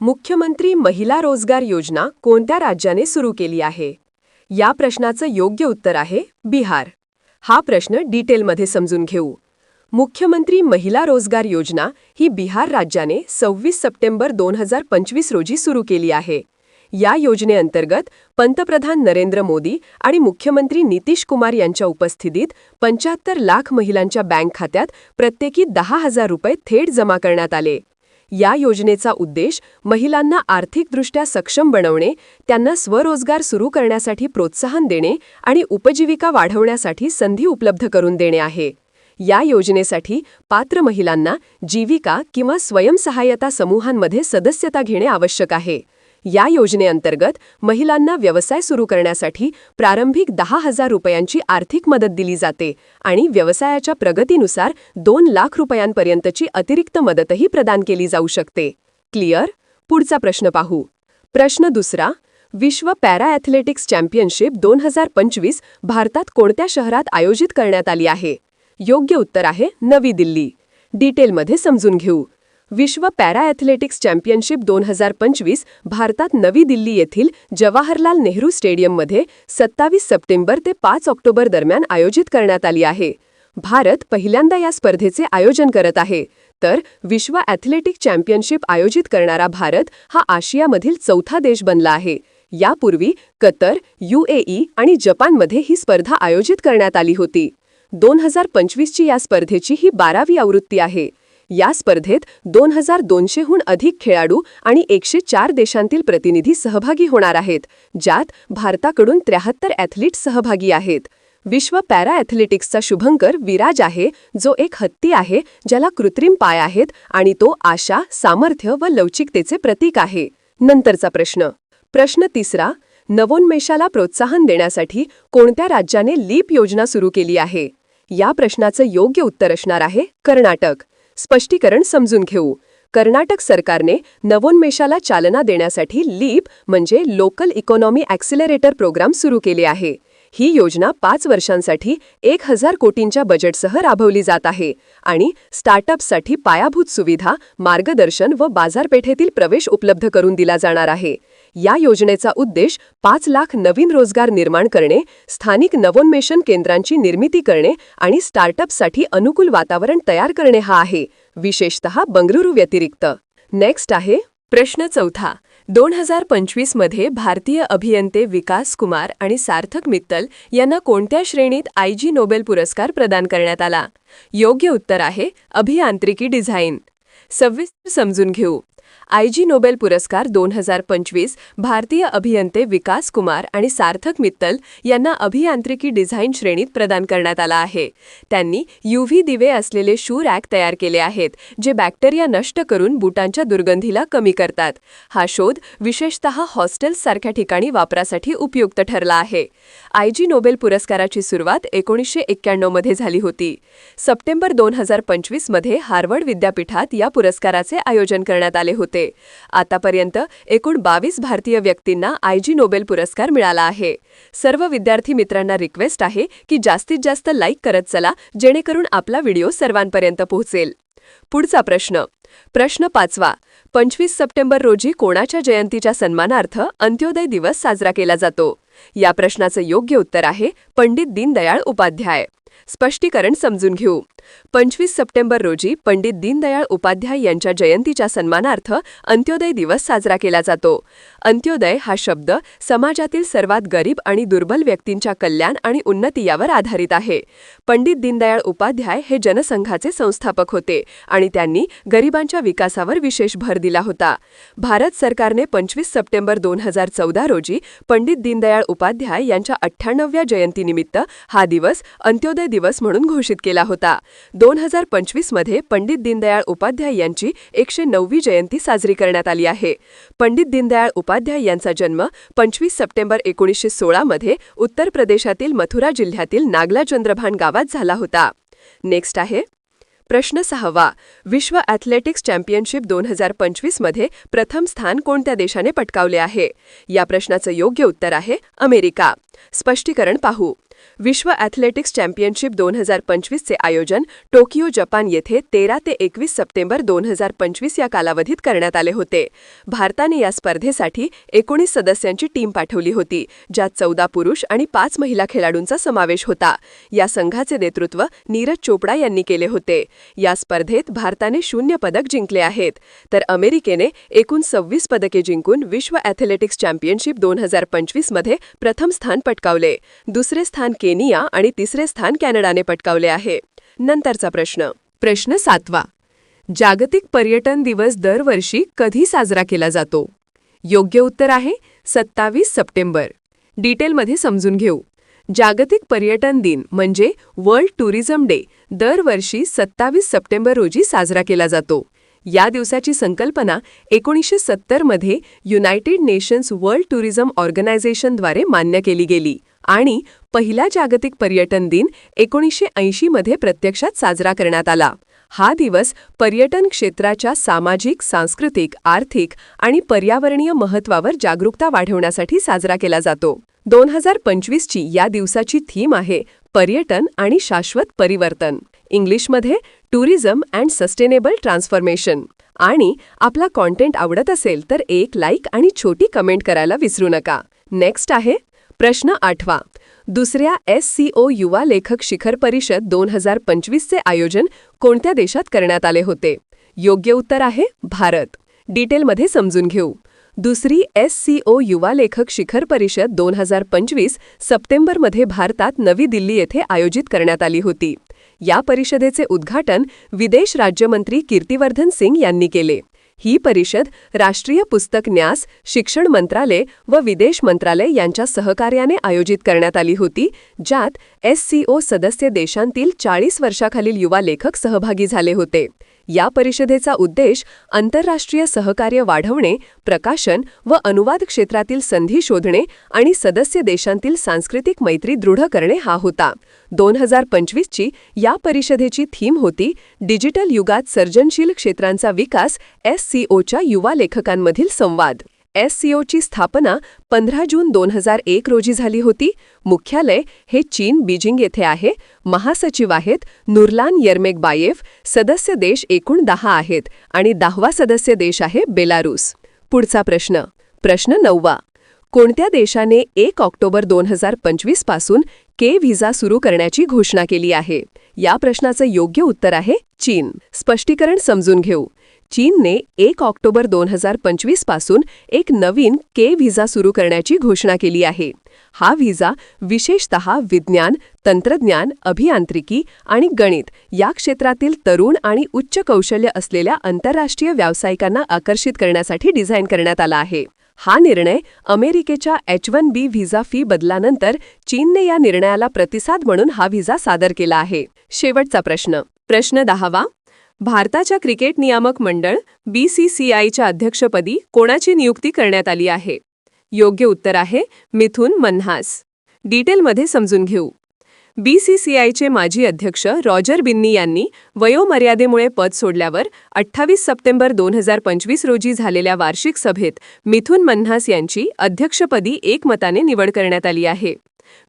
मुख्यमंत्री महिला रोजगार योजना कोणत्या राज्याने सुरू केली आहे? या प्रश्नाचं योग्य उत्तर आहे बिहार. हा प्रश्न डिटेलमध्ये समजून घेऊ. मुख्यमंत्री महिला रोजगार योजना ही बिहार राज्याने सव्वीस सप्टेंबर दोन हजार पंचवीस रोजी सुरू केली आहे. या योजनेअंतर्गत पंतप्रधान नरेंद्र मोदी आणि मुख्यमंत्री नितीश कुमार यांच्या उपस्थितीत पंच्याहत्तर लाख महिलांच्या बँक खात्यात प्रत्येकी दहा हजार रुपये थेट जमा करण्यात आले. या योजनेचा उद्देश महिलांना आर्थिकदृष्ट्या सक्षम बनवणे त्यांना स्वरोजगार सुरू करण्यासाठी प्रोत्साहन देणे आणि उपजीविका वाढवण्यासाठी संधी उपलब्ध करून देणे आहे. या योजनेसाठी पात्र महिलांना जीविका किंवा स्वयंसहाय्यता समूहांमध्ये सदस्यता घेणे आवश्यक आहे. या योजनेअंतर्गत महिलांना व्यवसाय सुरू करण्यासाठी प्रारंभिक दहा हजार रुपयांची आर्थिक मदत दिली जाते आणि व्यवसायाच्या प्रगतीनुसार दोन लाख रुपयांपर्यंतची अतिरिक्त मदतही प्रदान केली जाऊ शकते. क्लिअर? पुढचा प्रश्न पाहू. प्रश्न दुसरा विश्व पॅरा ॲथलेटिक्स चॅम्पियनशिप दोन हजार पंचवीस भारतात कोणत्या शहरात आयोजित करण्यात आली आहे? योग्य उत्तर आहे नवी दिल्ली. डिटेलमध्ये समजून घेऊ. विश्व पॅरा ॲथलेटिक्स चॅम्पियनशिप दोन हजार पंचवीस भारतात नवी दिल्ली येथील जवाहरलाल नेहरू स्टेडियममध्ये सत्तावीस सप्टेंबर ते पाच ऑक्टोबर दरम्यान आयोजित करण्यात आली आहे. भारत पहिल्यांदा या स्पर्धेचे आयोजन करत आहे. तर विश्व ॲथलेटिक चॅम्पियनशिप आयोजित करणारा भारत हा आशियामधील चौथा देश बनला आहे. यापूर्वी कतर यूएई आणि जपानमध्ये ही स्पर्धा आयोजित करण्यात आली होती. दोन हजार पंचवीसची या स्पर्धेची ही बारावी आवृत्ती आहे. या स्पर्धेत दोन हजार दोनशेहून अधिक खेळाडू आणि एकशे चार देशांतील प्रतिनिधी सहभागी होणार आहेत ज्यात भारताकडून त्र्याहत्तर ॲथलीट सहभागी आहेत. विश्व पॅरा ॲथलेटिक्सचा शुभंकर विराज आहे जो एक हत्ती आहे ज्याला कृत्रिम पाय आहेत आणि तो आशा सामर्थ्य व लवचिकतेचे प्रतीक आहे. नंतरचा प्रश्न. प्रश्न तिसरा. नवोन्मेषाला प्रोत्साहन देण्यासाठी कोणत्या राज्याने लीप योजना सुरू केली आहे? या प्रश्नाचं योग्य उत्तर असणार आहे कर्नाटक. स्पष्टीकरण समजून घेऊ. कर्नाटक सरकारने नवोन्मेषाला चालना देण्यासाठी लीप म्हणजे लोकल इकॉनॉमी ॲक्सिलरेटर प्रोग्राम सुरू केले आहे. ही योजना पाच वर्षांसाठी एक हजार कोटींच्या बजेटसह राबवली जात आहे आणि स्टार्टअप्ससाठी पायाभूत सुविधा मार्गदर्शन व बाजारपेठेतील प्रवेश उपलब्ध करून दिला जाणार आहे. या योजनेचा उद्देश पाच लाख नवीन रोजगार निर्माण करणे स्थानिक नवोन्मेषण केंद्रांची निर्मिती करणे आणि स्टार्टअपसाठी अनुकूल वातावरण तयार करणे हा आहे विशेषतः बंगळुरू व्यतिरिक्त. नेक्स्ट आहे प्रश्न चौथा. दोन हजार पंचवीसमध्ये भारतीय अभियंते विकास कुमार आणि सार्थक मित्तल यांना कोणत्या श्रेणीत आय जी नोबेल पुरस्कार प्रदान करण्यात आला? योग्य उत्तर आहे अभियांत्रिकी डिझाईन. सविस्तर समजून घेऊ. आयजी नोबेल पुरस्कार दोन हजार पंचवीस भारतीय अभियंते विकास कुमार आणि सार्थक मित्तल यांना अभियांत्रिकी डिझाईन श्रेणीत प्रदान करण्यात आला आहे. त्यांनी युव्ही दिवे असलेले शू रॅक तयार केले आहेत जे बॅक्टेरिया नष्ट करून बुटांच्या दुर्गंधीला कमी करतात. हा शोध विशेषतः हॉस्टेल्ससारख्या ठिकाणी वापरासाठी उपयुक्त ठरला आहे. आयजी नोबेल पुरस्काराची सुरुवात एकोणीसशे एक्क्याण्णवमध्ये झाली होती. सप्टेंबर दोन हजार पंचवीसमध्ये हार्वर्ड विद्यापीठात या पुरस्काराचे आयोजन करण्यात आले होते. आतापर्यंत एकूण बावीस भारतीय व्यक्तींना आयजी नोबेल पुरस्कार मिळाला आहे. सर्व विद्यार्थी मित्रांना रिक्वेस्ट आहे की जास्तीत जास्त लाईक करत चला जेणेकरून आपला व्हिडिओ सर्वांपर्यंत पोहोचेल. पुढचा प्रश्न. प्रश्न पाचवा. पंचवीस सप्टेंबर रोजी कोणाच्या जयंतीच्या सन्मानार्थ अंत्योदय दिवस साजरा केला जातो? या प्रश्नाचं योग्य उत्तर आहे पंडित दीनदयाळ उपाध्याय. स्पष्टीकरण समजून घेऊ. पंचवीस सप्टेंबर रोजी पंडित दीनदयाळ उपाध्याय यांच्या जयंतीच्या सन्मानार्थ अंत्योदय दिवस साजरा केला जातो. अंत्योदय हा शब्द समाजातील सर्वात गरीब आणि दुर्बल व्यक्तींच्या कल्याण आणि उन्नती यावर आधारित आहे. पंडित दीनदयाळ उपाध्याय हे जनसंघाचे संस्थापक होते आणि त्यांनी गरिबांच्या विकासावर विशेष भर दिला होता. भारत सरकारने पंचवीस सप्टेंबर दोन हजार चौदा रोजी पंडित दीनदयाळ उपाध्याय यांच्या अठ्ठ्याण्णव्या जयंतीनिमित्त हा दिवस अंत्योदय दिवस म्हणून घोषित केला होता. दोन हजार पंचवीसमध्ये पंडित दीनदयाळ उपाध्याय यांची एकशे नववी जयंती साजरी करण्यात आली आहे. पंडित दीनदयाळ उपाध्याय यांचा जन्म पंचवीस सप्टेंबर एकोणीसशे सोळामध्ये उत्तर प्रदेशातील मथुरा जिल्ह्यातील नागला चंद्रभान गावात झाला होता. नेक्स्ट आहे. प्रश्न सहावा. विश्व ॲथलेटिक्स चॅम्पियनशिप दोन हजार पंचवीसमध्ये प्रथम स्थान कोणत्या देशाने पटकावले आहे? या प्रश्नाचं योग्य उत्तर आहे अमेरिका. स्पष्टीकरण पाहू. विश्व ॲथलेटिक्स चॅम्पियनशिप दोन हजार पंचवीसचे आयोजन टोकियो जपान येथे तेरा ते एकवीस सप्टेंबर दोन हजार पंचवीस या कालावधीत करण्यात आले होते. भारताने या स्पर्धेसाठी एकोणीस सदस्यांची टीम पाठवली होती ज्यात चौदा पुरुष आणि पाच महिला खेळाडूंचा समावेश होता. या संघाचे नेतृत्व नीरज चोपडा यांनी केले होते. या स्पर्धेत भारताने शून्य पदक जिंकले आहेत. तर अमेरिकेने एकूण सव्वीस पदके जिंकून विश्व ॲथलेटिक्स चॅम्पियनशिप दोन हजार पंचवीसमध्ये प्रथम स्थान पटकावले. दुसरे स्थान केनिया आणि तिसरे स्थान कॅनडाने पटकावले आहे. नंतरचा प्रश्न. प्रश्न सातवा. जागतिक पर्यटन दिवस दरवर्षी कधी साजरा केला जातो? योग्य उत्तर आहे सत्तावीस सप्टेंबर. डिटेलमध्ये समजून घेऊ. जागतिक पर्यटन दिन म्हणजे वर्ल्ड टुरिझम डे दरवर्षी सत्तावीस सप्टेंबर रोजी साजरा केला जातो. या दिवसाची संकल्पना एकोणीसशे सत्तरमध्ये युनायटेड नेशन्स वर्ल्ड टुरिझम ऑर्गनायझेशनद्वारे मान्य केली गेली. आणि पहिला जागतिक पर्यटन दिन एकोणीसशे ऐंशीमध्ये प्रत्यक्षात साजरा करण्यात आला. हा दिवस पर्यटन क्षेत्राच्या सामाजिक सांस्कृतिक आर्थिक आणि पर्यावरणीय महत्त्वावर जागरूकता वाढवण्यासाठी साजरा केला जातो. दोन हजार पंचवीसची या दिवसाची थीम आहे पर्यटन आणि शाश्वत परिवर्तन. इंग्लिशमध्ये टुरिझम अँड सस्टेनेबल ट्रान्सफॉर्मेशन आणि आपला कॉन्टेंट आवडत असेल तर एक लाईक आणि छोटी कमेंट करायला विसरू नका. नेक्स्ट आहे प्रश्न आठवा. दुसऱ्या एस सी ओ युवा लेखक शिखर परिषद दोन हजार पंचवीसचे आयोजन कोणत्या देशात करण्यात आले होते? योग्य उत्तर आहे भारत. डिटेलमध्ये समजून घेऊ. दुसरी एस सी ओ युवा लेखक शिखर परिषद दोन हजार पंचवीस सप्टेंबरमध्ये भारतात नवी दिल्ली येथे आयोजित करण्यात आली होती. या परिषदेचे उद्घाटन विदेश राज्यमंत्री कीर्तिवर्धन सिंग यांनी केले. ही परिषद राष्ट्रीय पुस्तक न्यास शिक्षण मंत्रालय व विदेश मंत्रालय यांच्या सहकार्याने आयोजित करण्यात आली होती ज्यात एससीओ सदस्य देशांतील चाळीस वर्षाखालील युवा लेखक सहभागी झाले होते. या परिषदेचा उद्देश आंतरराष्ट्रीय सहकार्य वाढवणे प्रकाशन व अनुवाद क्षेत्रातील संधी शोधणे आणि सदस्य देशांतील सांस्कृतिक मैत्री दृढ करणे हा होता. दोन हजार पंचवीसची या परिषदेची थीम होती डिजिटल युगात सर्जनशील क्षेत्रांचा विकास एस सीओच्या युवा लेखकांमधील संवाद. एससीओची स्थापना पंधरा जून दोन हजार एक रोजी झाली होती. मुख्यालय हे चीन बीजिंग येथे आहे. महासचिव आहेत नुरलान यर्मेक बायेफ सदस्य देश एकूण दहा आहेत आणि दहावा सदस्य देश आहे बेलारूस. पुढचा प्रश्न. प्रश्न नववा. कोणत्या देशाने एक ऑक्टोबर दोन हजार पंचवीसपासून के व्हिसा सुरू करण्याची घोषणा केली आहे? या प्रश्नाचं योग्य उत्तर आहे चीन. स्पष्टीकरण समजून घेऊ. चीनने एक ऑक्टोबर दोन हजार पंचवीसपासून एक नवीन के व्हिसा सुरू करण्याची घोषणा केली आहे. हा व्हिसा विशेषतः विज्ञान तंत्रज्ञान अभियांत्रिकी आणि गणित या क्षेत्रातील तरुण आणि उच्च कौशल्य असलेल्या आंतरराष्ट्रीय व्यावसायिकांना आकर्षित करण्यासाठी डिझाईन करण्यात आला आहे. हा निर्णय अमेरिकेच्या H one B visa fee बदलानंतर चीनने या निर्णयाला प्रतिसाद म्हणून हा व्हिसा सादर केला आहे. शेवटचा प्रश्न. प्रश्न दहावा. भारताच्या क्रिकेट नियामक मंडळ बी सी सी आयच्या अध्यक्षपदी कोणाची नियुक्ती करण्यात आली आहे? योग्य उत्तर आहे मिथुन मन्हास. डिटेलमध्ये समजून घेऊ. बी सी सी आयचे माजी अध्यक्ष रॉजर बिन्नी यांनी वयोमर्यादेमुळे पद सोडल्यावर अठ्ठावीस सप्टेंबर दोन हजार पंचवीस रोजी झालेल्या वार्षिक सभेत मिथुन मन्हास यांची अध्यक्षपदी एकमताने निवड करण्यात आली आहे.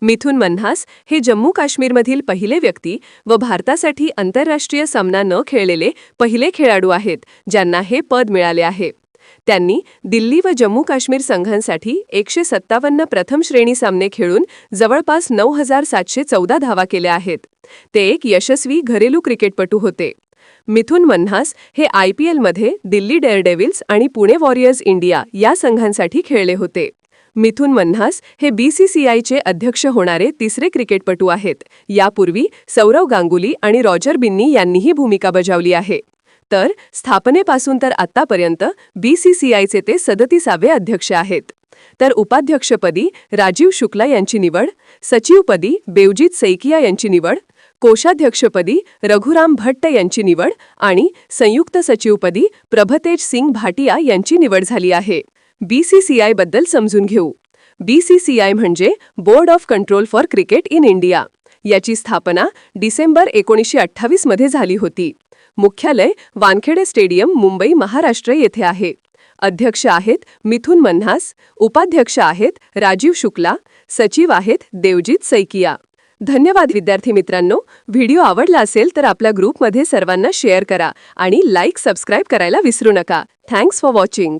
मिथुन मन्हास हे जम्मू काश्मीरमधील पहिले व्यक्ती व भारतासाठी आंतरराष्ट्रीय सामना न खेळलेले पहिले खेळाडू आहेत ज्यांना हे पद मिळाले आहे. त्यांनी दिल्ली व जम्मू काश्मीर संघांसाठी एकशे सत्तावन्न प्रथम श्रेणी सामने खेळून जवळपास नऊ हजार सातशे चौदा धावा केल्या आहेत. ते एक यशस्वी घरेलू क्रिकेटपटू होते. मिथुन मन्हास हे आय पी एलमध्ये दिल्ली डेअरडेव्हिल्स आणि पुणे वॉरियर्स इंडिया या संघांसाठी खेळले होते. मिथुन मन्हास हे बीसीसीआयचे अध्यक्ष होणारे तिसरे क्रिकेटपटू आहेत. यापूर्वी सौरव गांगुली आणि रॉजर बिन्नी यांनीही भूमिका बजावली आहे. तर स्थापनेपासून तर आत्तापर्यंत बीसीसीआयचे ते सदतीसावे अध्यक्ष आहेत. तर उपाध्यक्षपदी राजीव शुक्ला यांची निवड सचिवपदी बेवजीत सैकिया यांची निवड कोषाध्यक्षपदी रघुराम भट्ट यांची निवड आणि संयुक्त सचिवपदी प्रभतेज सिंग भाटिया यांची निवड झाली आहे. बीसीसीआयबद्दल समजून घेऊ. बीसीसीआय म्हणजे board of control for cricket in India याची स्थापना डिसेंबर एकोणीसशे अठ्ठावीसमध्ये झाली होती. मुख्यालय वानखेडे स्टेडियम मुंबई महाराष्ट्र येथे आहे. अध्यक्ष आहेत मिथुन मन्हास उपाध्यक्ष आहेत राजीव शुक्ला सचिव आहेत देवजीत सैकिया. धन्यवाद विद्यार्थी मित्रांनो. व्हिडिओ आवडला असेल तर आपल्या ग्रुपमध्ये सर्वांना शेअर करा आणि लाईक सबस्क्राईब करायला विसरू नका. Thanks for watching.